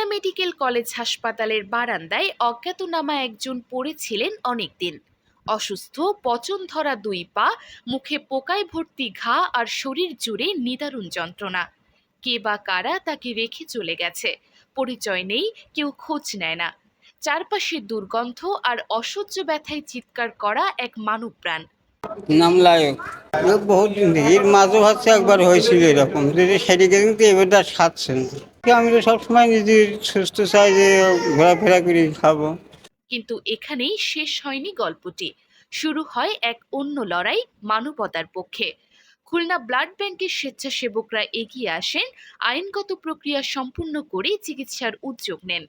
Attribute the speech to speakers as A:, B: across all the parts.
A: Khulna medical college হাসপাতালের বারান্দায় অজ্ঞাতনামা একজন পড়েছিলেন অনেকদিন। অসুস্থ পচন ধরা দুই পা মুখে পোকায় ভর্তি ঘা আর শরীর জুড়ে নিদারুণ যন্ত্রণা। কে বা কারা তাকে রেখে চলে গেছে পরিচয় নেই কেউ খোঁজ নেয় না। চারপাশে দুর্গন্ধ আর অসহ্য ব্যথায় চিৎকার করা এক মানব প্রাণ
B: নাম লায়ক। বহুত ভিড় মাঝে হচ্ছে একবার হয়েছিল এরকম। যদি সেদিকে কিন্তু এবার আর সারছে না তো আমি তো সবসময় সুস্থ ঘোরাফেরা খাব।
A: কিন্তু এখানেই শেষ হয়নি গল্পটি। শুরু হয় এক অন্য লড়াই মানবতার পক্ষে। খুলনা ব্লাড ব্যাংকের স্বেচ্ছাসেবকরা এগিয়ে আসেন, আইনগত প্রক্রিয়া সম্পূর্ণ করে চিকিৎসার উদ্যোগ নেন।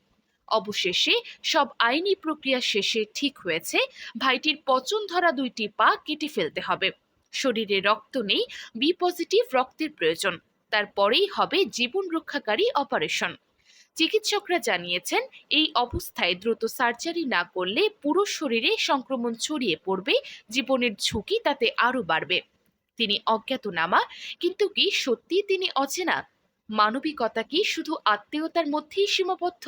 A: অবশেষে সব আইনি প্রক্রিয়া শেষে ঠিক হয়েছে, ভাইটির পচন ধরা দুইটি পা কেটে ফেলতে হবে। শরীরে রক্ত নেই, বি পজিটিভ রক্তের প্রয়োজন। তারপরেই হবে জীবন রক্ষাকারী অপারেশন চিকিৎসকরা জানিয়েছেন, এই অবস্থায় দ্রুত সার্জারি না করলে পুরো শরীরে সংক্রমণ ছড়িয়ে পড়বে, জীবনের ঝুঁকি তাতে আরও বাড়বে। তিনি অজ্ঞাতনামা, কিন্তু কি সত্যি তিনি অচেনা? মানবিকতা কি শুধু আত্মীয়তার মধ্যেই সীমাবদ্ধ?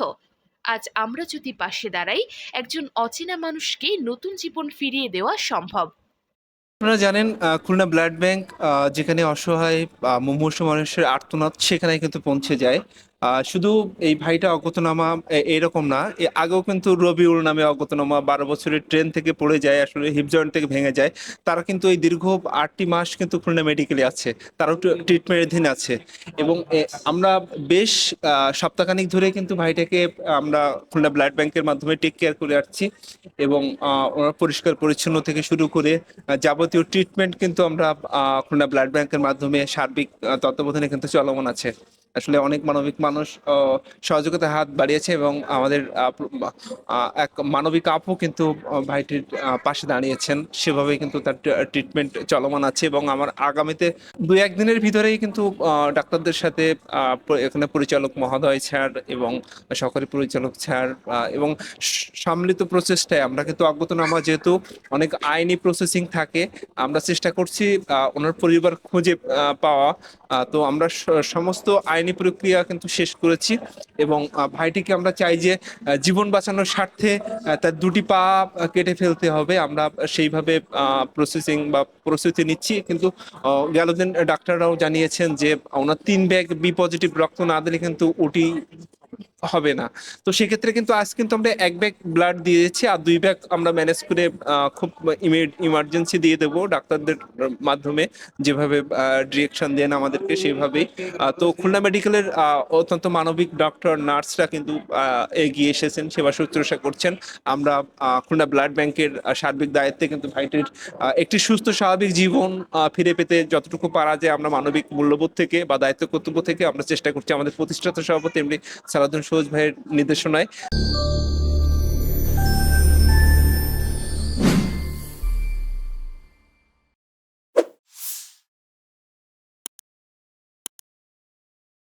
A: আজ আমরা যদি পাশে দাঁড়াই, একজন অচেনা মানুষকে নতুন জীবন ফিরিয়ে দেওয়া সম্ভব।
C: আপনারা জানেন খুলনা ব্লাড ব্যাংক যেখানে অসহায় মুমূর্ষ মানুষের আর্তনাদ সেখানে কিন্তু পৌঁছে যায়। শুধু এই ভাইটা অজ্ঞাতনামা এরকম না। আগেও কিন্তু রবিউল নামে অজ্ঞাতনামা বারো বছরের ট্রেন থেকে পড়ে যায়, আসলে হিপ জয়েন্ট থেকে ভেঙে যায়। তারা কিন্তু এই দীর্ঘ আটটি মাস কিন্তু খুলনা মেডিকেলে আছে। তারাও ট্রিটমেন্টাধীন আছে। এবং আমরা বেশ সপ্তাহখানিক ধরে কিন্তু ভাইটাকে আমরা খুলনা ব্লাড ব্যাংকের মাধ্যমে টেক কেয়ার করে আসছি। এবং ওনার পরিষ্কার পরিচ্ছন্ন থেকে শুরু করে যাবতীয় ট্রিটমেন্ট কিন্তু আমরা খুলনা ব্লাড ব্যাংকের মাধ্যমে সার্বিক তত্ত্বাবধানে কিন্তু চলমান আছে। আসলে অনেক মানবিক মানুষ আহ, সহযোগিতার হাত বাড়িয়েছে এবং আমাদের এক মানবিক আপু কিন্তু ভাইটির পাশে দাঁড়িয়েছেন। সেভাবে কিন্তু তার ট্রিটমেন্ট চলমান আছে এবং আমার আগামীতে দুই একদিনের ভিতরেই কিন্তু ডাক্তারদের সাথে এখানে পরিচালক মহোদয় স্যার এবং সহকারী পরিচালক স্যার এবং সম্মিলিত প্রচেষ্টায় আমরা কিন্তু অজ্ঞাতনামা যেহেতু অনেক আইনি প্রসেসিং থাকে আমরা চেষ্টা করছি ওনার পরিবার খুঁজে পাওয়া। তো আমরা সমস্ত আইনি প্রক্রিয়া কিন্তু শেষ করেছি এবং ভাইটিকে আমরা চাই যে জীবন বাঁচানোর স্বার্থে তার দুটি পা কেটে ফেলতে হবে। আমরা সেইভাবে প্রসেসিং বা প্রস্তুতি নিচ্ছি। কিন্তু গেল দিন ডাক্তাররাও জানিয়েছেন যে, ওনার তিন ব্যাগ বি পজিটিভ রক্ত না দিলে কিন্তু ওটি হবে না। তো সেক্ষেত্রে কিন্তু আজ কিন্তু আমরা এক ব্যাগ ব্লাড দিয়েছি আর দুই ব্যাগ আমরা ম্যানেজ করে খুব ইমার্জেন্সি দিয়ে দেবো ডাক্তারদের মাধ্যমে। যেভাবে ডিরেকশন দেন আমাদেরকে সেইভাবেই আহ, তো খুলনা মেডিকেলের অত্যন্ত মানবিক ডক্টর নার্সরা কিন্তু এগিয়ে এসেছেন সেবা শুশ্রূষা করছেন। আমরা খুলনা ব্লাড ব্যাংকের সার্বিক দায়িত্বে কিন্তু ভাইটির একটি সুস্থ স্বাভাবিক জীবন ফিরে পেতে যতটুকু পারা যায় আমরা মানবিক মূল্যবোধ থেকে বা দায়িত্ব কর্তব্য থেকে আমরা চেষ্টা করছি। আমাদের প্রতিষ্ঠাতা সভাপতি এমনি সালাউদ্দিন সৌজ ভাইয়ের নির্দেশনায়।